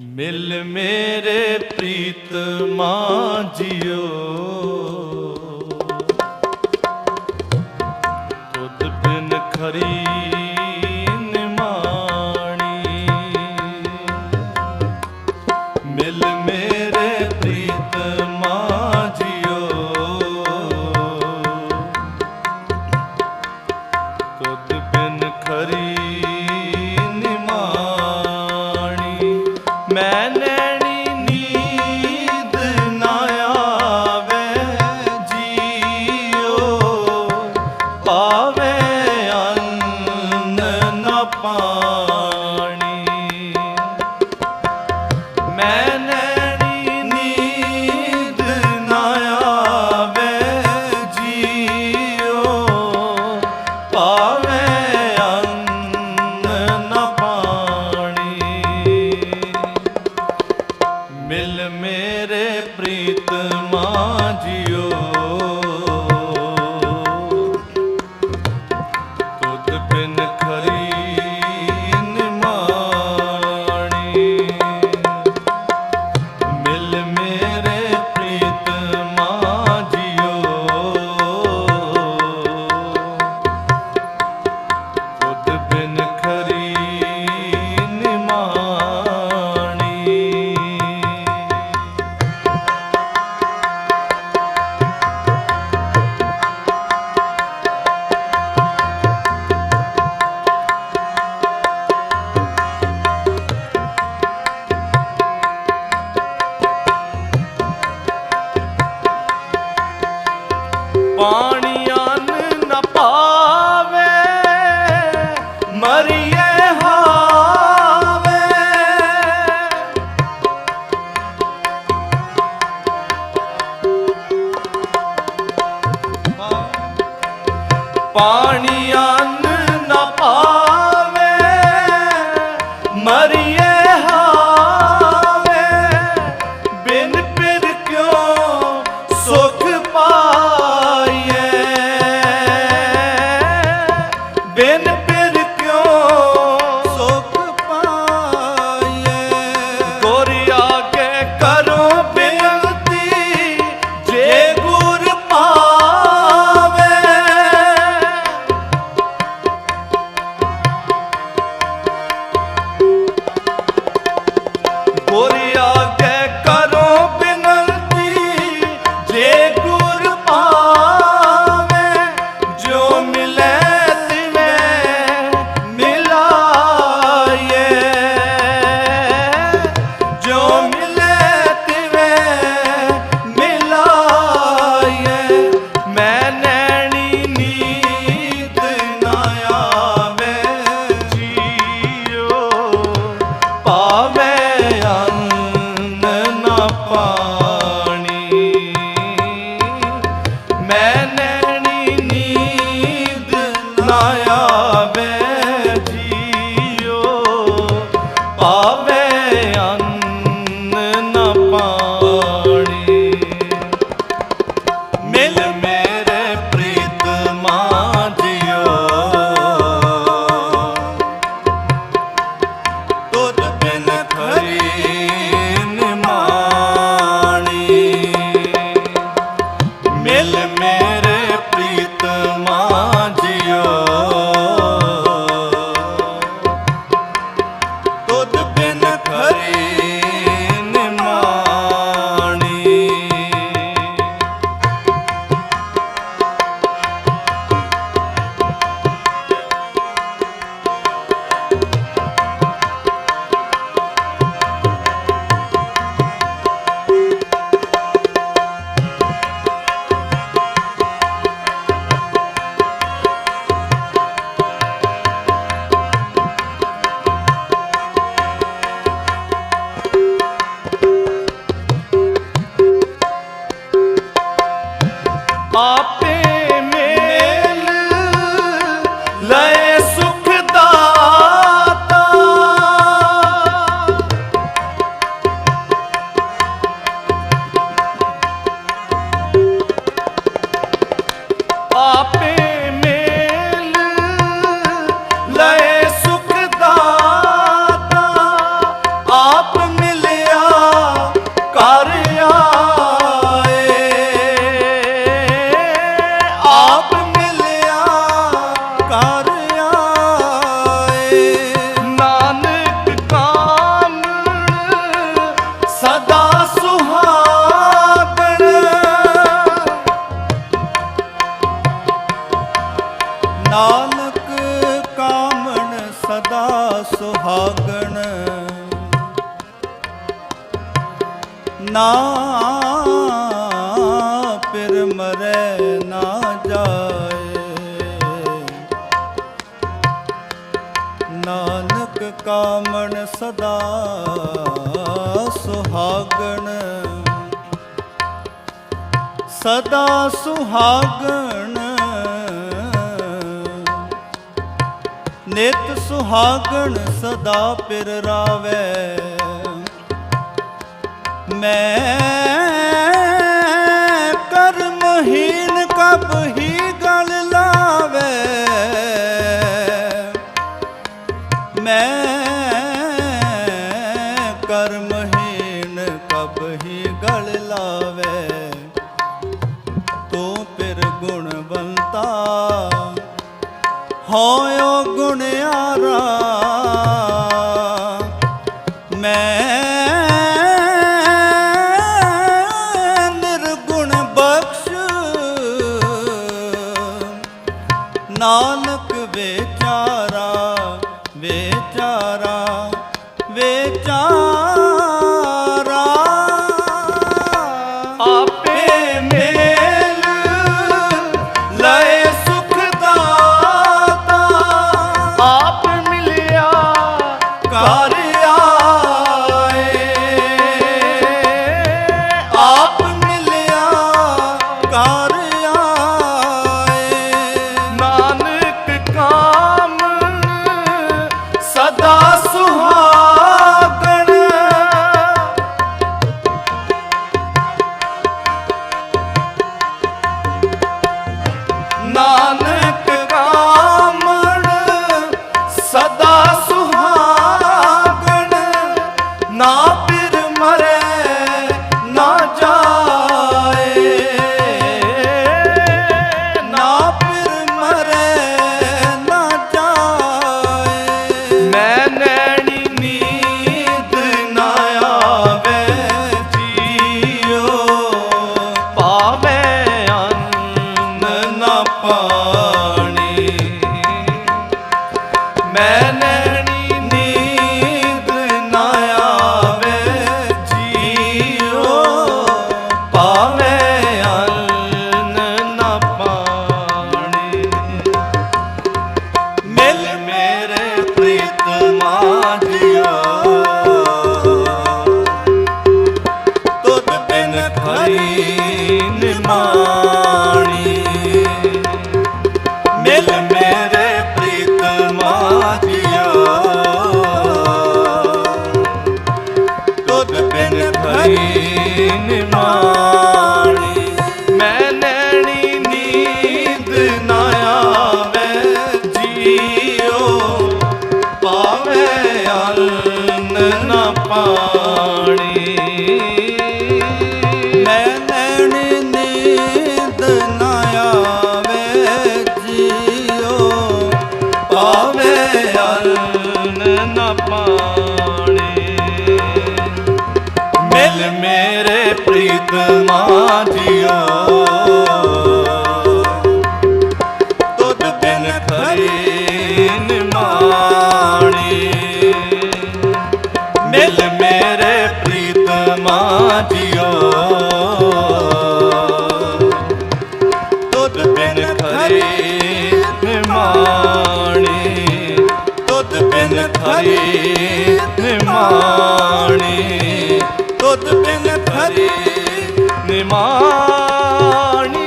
ਮਿਲ ਮੇਰੇ ਪ੍ਰੀਤ ਮਾਂ ਜਿਓ। पा ਪਾਣੀ ਅੰਨ 我的爱 ਮੈਨੇ อบ ਨਾ ਫਿਰ ਮਰੈ ਨਾ ਜਾਏ। ਨਾਨਕ ਕਾਮਣ ਸਦਾ ਸੁਹਾਗਣ ਸਦਾ ਸੁਹਾਗਣ। ਨਿਤ ਸੁਹਾਗਣ ਸਦਾ ਪਿਰ ਰਾਵੈ। ਮੈਂ ਕਰਮਹੀਨ ਕਬ ਹੀ ਗਲ ਲਾਵੇ। ਮੈਂ ਕਰਮਹੀਨ ਕਬ ਹੀ ਗਲ ਲਾਵੇ। ਤੂੰ ਫਿਰ ਗੁਣਵੰਤਾ ਹੋਇਓ ਗੁਣਿਆਰਾ যারা ਮੈਂ ਨੈਣੀ मा ਪ੍ਰੀਤਮਾ ਜੀਓ ਤੁਧ ਬਿਨ ਖਰੀ ਨਿਮਾਣੀ। ਮਿਲ ਮੇਰੇ ਪ੍ਰੀਤਮਾ ਜੀਓ ਤੁਧ ਬਿਨ ਖਰੀ ਨਿਮਾਣੀ। ਤੁਧ ਬਿਨ ਖਰੀ ਨਿਮਾਣੀ। ਤੁਧ ਬਿਨ ਹਰੀ மாணி